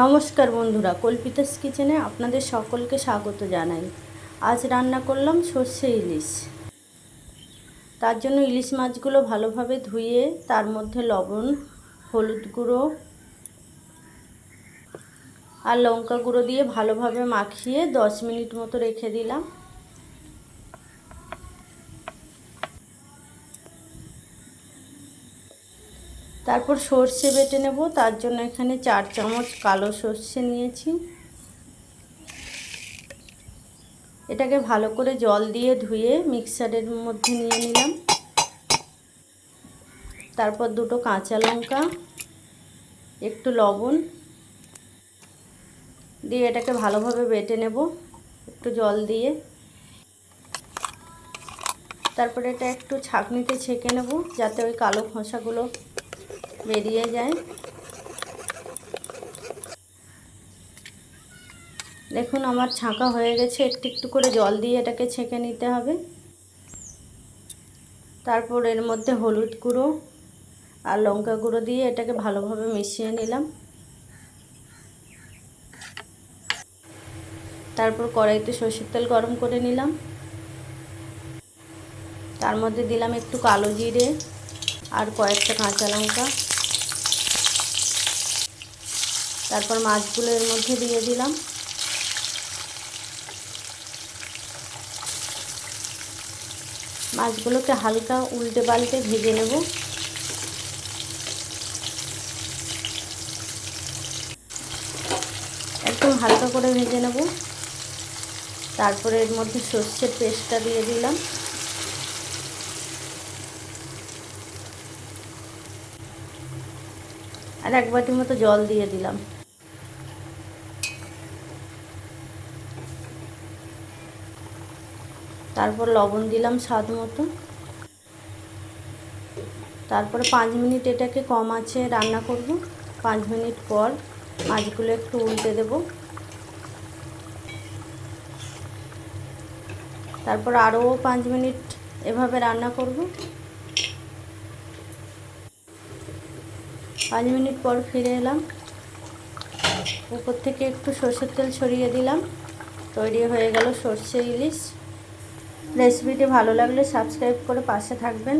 নমস্কার বন্ধুরা, কল্পিতাস কিচেনে আপনাদের সকলকে স্বাগত জানাই। আজ রান্না করলাম সর্ষে ইলিশ। তার জন্য ইলিশ মাছগুলো ভালোভাবে ধুয়ে তার মধ্যে লবণ, হলুদ গুঁড়ো আর লঙ্কা গুঁড়ো দিয়ে ভালোভাবে মাখিয়ে দশ মিনিট মতো রেখে দিলাম। তারপর সর্ষে বেটে নেব, তার জন্য এখানে চার চামচ কালো সর্ষে নিয়েছি। এটাকে ভালো করে জল দিয়ে ধুয়ে মিক্সারের মধ্যে নিয়ে নিলাম। তারপর দুটো কাঁচা লঙ্কা, একটু লবণ দিয়ে এটাকে ভালোভাবে বেটে নেব, একটু জল দিয়ে। তারপরে এটা একটু ছাঁকনিতে ছেঁকে নেব, যাতে ওই কালো খোসাগুলো বেরিয়ে যায়। দেখুন, আমার ছাঁকা হয়ে গেছে। একটু একটু করে জল দিয়ে এটাকে ছেঁকে নিতে হবে। তারপর এর মধ্যে হলুদ গুঁড়ো আর লঙ্কা গুঁড়ো দিয়ে এটাকে ভালোভাবে মিশিয়ে নিলাম। তারপর কড়াইতে সর্ষের তেল গরম করে নিলাম। তার মধ্যে দিলাম একটু কালো জিরে আর কয়েকটা কাঁচা লঙ্কা। তারপর মাছগুলো এর মধ্যে দিয়ে দিলাম। মাছগুলোকে হালকা উল্টে পাল্টে ভেজে নেব। একদম হালকা করে ভেজে নেব। তারপরে এর মধ্যে সর্ষের পেস্টটা দিয়ে দিলাম। আর এক বাটির মতো জল দিয়ে দিলাম। তারপর লবণ দিলাম স্বাদ মতো। তারপরে পাঁচ মিনিট এটাকে কম আছে রান্না করব। পাঁচ মিনিট পর মাছগুলো একটু উল্টে দেব। তারপর আরও পাঁচ মিনিট এভাবে রান্না করব। পাঁচ মিনিট পর ফিরে এলাম। উপর থেকে একটু সর্ষের তেল ছড়িয়ে দিলাম। তৈরি হয়ে গেল সর্ষে ইলিশ। রেসিপিটি ভালো লাগলে সাবস্ক্রাইব করে পাশে থাকবেন।